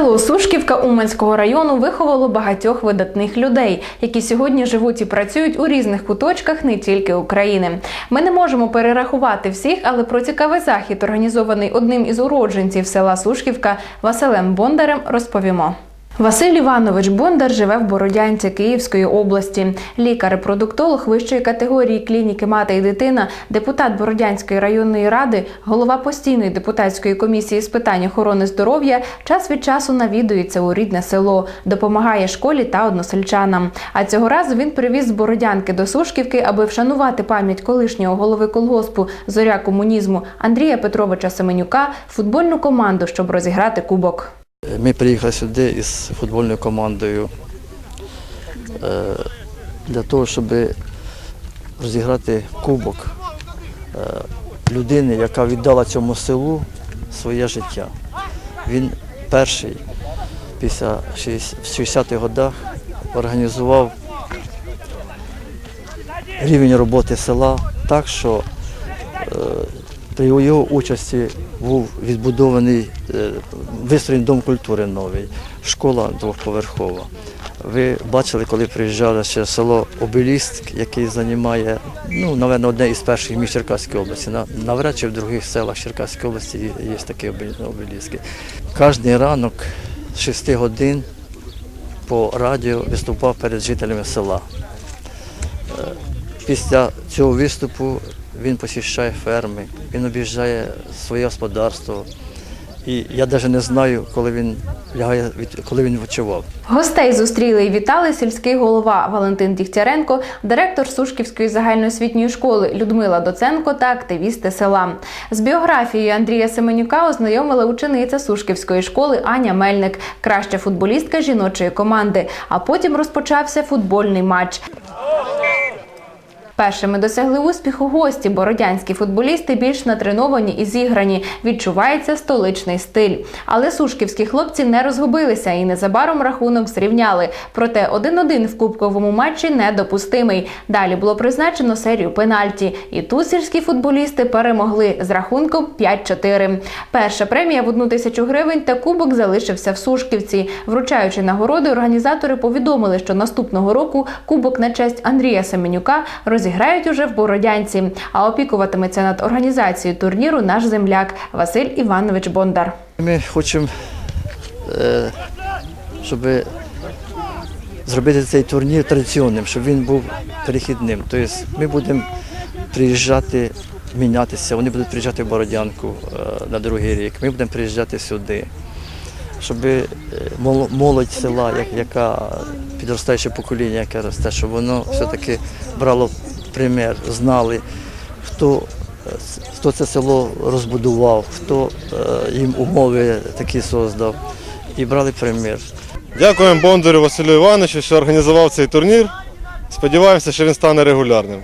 Село Сушківка Уманського району виховало багатьох видатних людей, які сьогодні живуть і працюють у різних куточках не тільки України. Ми не можемо перерахувати всіх, але про цікавий захід, організований одним із уродженців села Сушківка Василем Бондарем, розповімо. Василь Іванович Бондар живе в Бородянці Київської області. Лікар-репродуктолог вищої категорії клініки Мати і дитина, депутат Бородянської районної ради, голова постійної депутатської комісії з питань охорони здоров'я, час від часу навідується у рідне село, допомагає школі та односельчанам. А цього разу він привіз з Бородянки до Сушківки, аби вшанувати пам'ять колишнього голови колгоспу зоря комунізму Андрія Петровича Семенюка, футбольну команду, щоб розіграти кубок. Ми приїхали сюди із футбольною командою е, для того, щоб розіграти кубок е, людини, яка віддала цьому селу своє життя. Він перший після 60-х годах організував рівень роботи села так, що е, при його участі був відбудований, е, вистроєний дом культури новий, школа двохповерхова. Ви бачили, коли приїжджали ще село Обеліст, який займає, ну, напевно, одне із перших міст Черкаської області. Навряд чи в других селах Черкаської області є, такі обе- обеліски. Кожний ранок з 6 годин по радіо виступав перед жителями села. Після цього виступу він посіщає ферми, він об'їжджає своє господарство. І я навіть не знаю, коли він лягає, коли він відчував. Гостей зустріли і вітали сільський голова Валентин Дігтяренко, директор Сушківської загальноосвітньої школи Людмила Доценко та активісти села. З біографією Андрія Семенюка ознайомила учениця Сушківської школи Аня Мельник, краща футболістка жіночої команди. А потім розпочався футбольний матч. Першими досягли успіху гості. Бородянські футболісти більш натреновані і зіграні. Відчувається столичний стиль. Але сушківські хлопці не розгубилися і незабаром рахунок зрівняли. Проте 1-1 в кубковому матчі недопустимий. Далі було призначено серію пенальті. І тут сільські футболісти перемогли з рахунком 5-4. Перша премія в одну тисячу гривень та кубок залишився в Сушківці. Вручаючи нагороди, організатори повідомили, що наступного року кубок на честь Андрія Семенюка розіграють уже в Бородянці. А опікуватиметься над організацією турніру наш земляк Василь Іванович Бондар. Ми хочемо, е, щоб зробити цей турнір традиційним, щоб він був перехідним. Тобто ми будемо приїжджати, мінятися, вони будуть приїжджати в Бородянку е, на другий рік, ми будемо приїжджати сюди, щоб е, молодь села, як- яка підростаюче покоління, яке росте, щоб воно все-таки брало примір, знали, хто хто це село розбудував, хто е, їм умови такі создав. І брали примір. Дякуємо Бондарю Василю Івановичу, що організував цей турнір. Сподіваємося, що він стане регулярним.